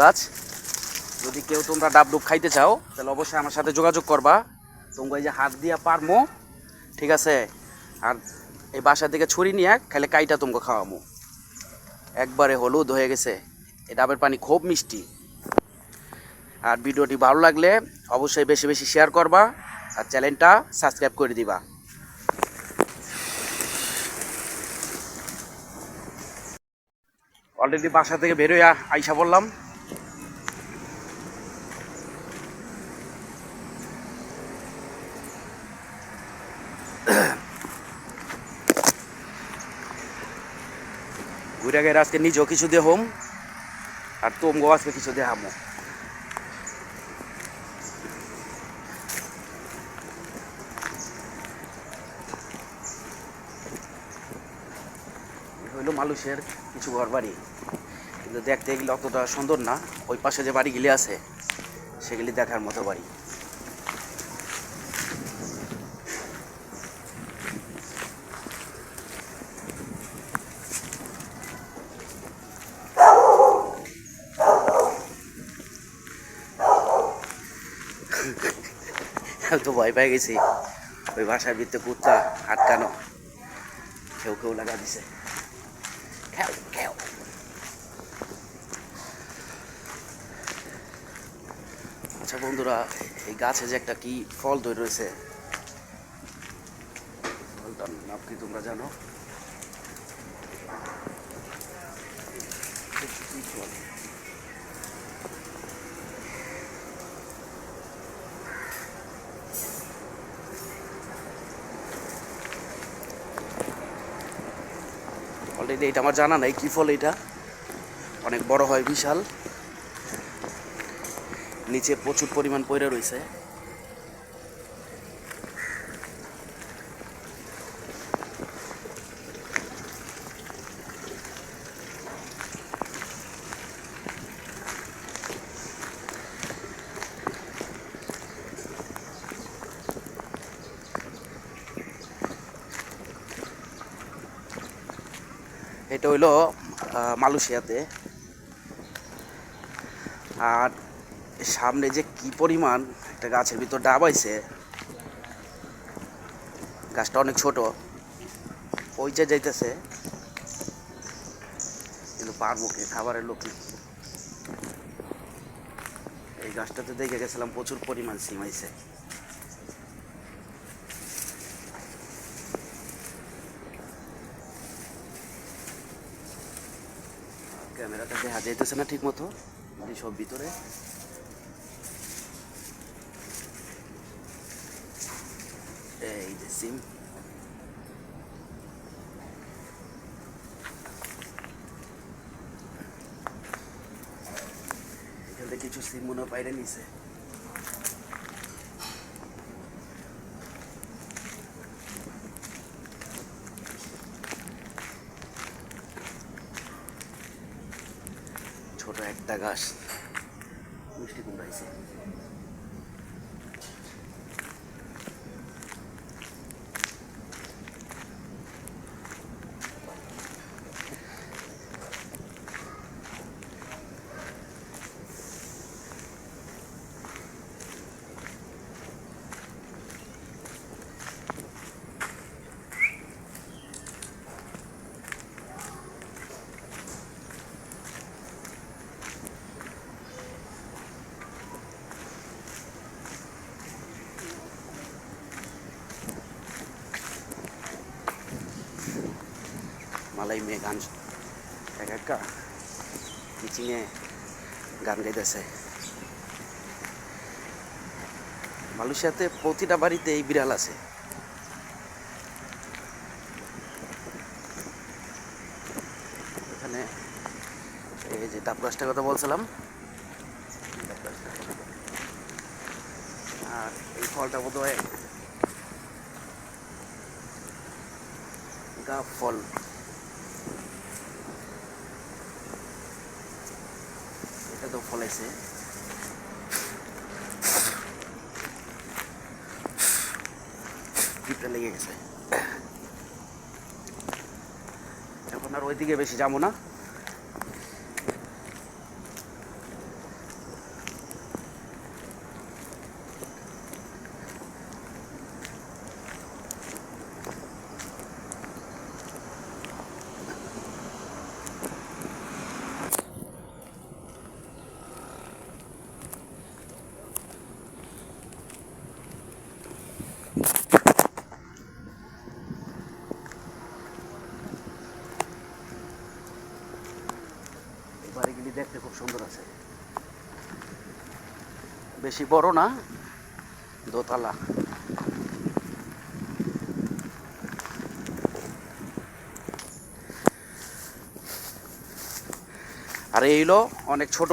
গাছ। যদি কেউ তোমরা ডাব ডুব খাইতে চাও, তাহলে অবশ্যই আমার সাথে যোগাযোগ করবা। তোমরা এই যে হাত দিয়া পারমো, ঠিক আছে? আর এই বাসা থেকে ছুরি নিয়ে খাইলে কাইটা তোমাকে খাওয়ামো। একবারে হলুদ হয়ে গেছে। এই ডাবের পানি খুব মিষ্টি। আর ভিডিওটি ভালো লাগলে অবশ্যই বেশি বেশি শেয়ার করবা আর চ্যানেলটা সাবস্ক্রাইব করে দিবা। অলরেডি বাসা থেকে বেরোয় আইসা বললাম ঘুরে গেলে আজকে নিজেও কিছু দিয়ে হোম, আর তোমগো আজকে কিছু দিয়ে হামো। হইল মানুষের কিছু ঘর বাড়ি। কিন্তু দেখতে গেলে অতটা সুন্দর না, ওই পাশে যে বাড়িগুলি আছে, সেগুলি দেখার মতো বাড়ি। আমি তো ভয় পেয়ে গেছি। ওই বাসার ভিতরে কুত্তা আটকানো। কেউ কেউ লাগা দিছে। আচ্ছা বন্ধুরা, এই গাছে যে একটা কি ফল তৈরি রয়েছে? ফলটার নাম কি তোমরা জানো? ফল? অলরেডি এটা আমার জানা নাই, কি ফল এটা? অনেক বড় হয়, বিশাল। নিচে প্রচুর পরিমাণ পয়রা রয়েছে। এটা হইল মালয়েশিয়াতে। আর সামনে যে কি পরিমাণ একটা গাছের ভিতর ডাব আইছে, গাছটা অনেক ছোট ওই যে যাইতেছে। কিন্তু পারব কি? খাবারের লোক এই গাছটাতে দেখে গেছিলাম প্রচুর পরিমাণ সিম আইছে। ক্যামেরাটা দেখা যাইতেছে না ঠিক মতো সব ভিতরে। এই যে সিম। এখানে কিছু সিম মনে বাইরে নিছে। ছোট একটা গাছ। মিষ্টি কুমড়া মালাই মেয়ে গান এক একা কিচিংয়ে গান গাইতেছে মালয়েশিয়াতে প্রতিটা বাড়িতে এই বিড়াল আছে এখানে এই যে গাছটার কথা বলছিলাম। আর এই ফলটা বোধ হয় ফল। তো ফলাইছে। পিঁপড়ে লেগে গেছে। এখন আর ওইদিকে বেশি যাব না। বাড়িগুলি দেখতে খুব সুন্দর আছে। বেশি বড় না দোতলা। আর এই হলো অনেক ছোট।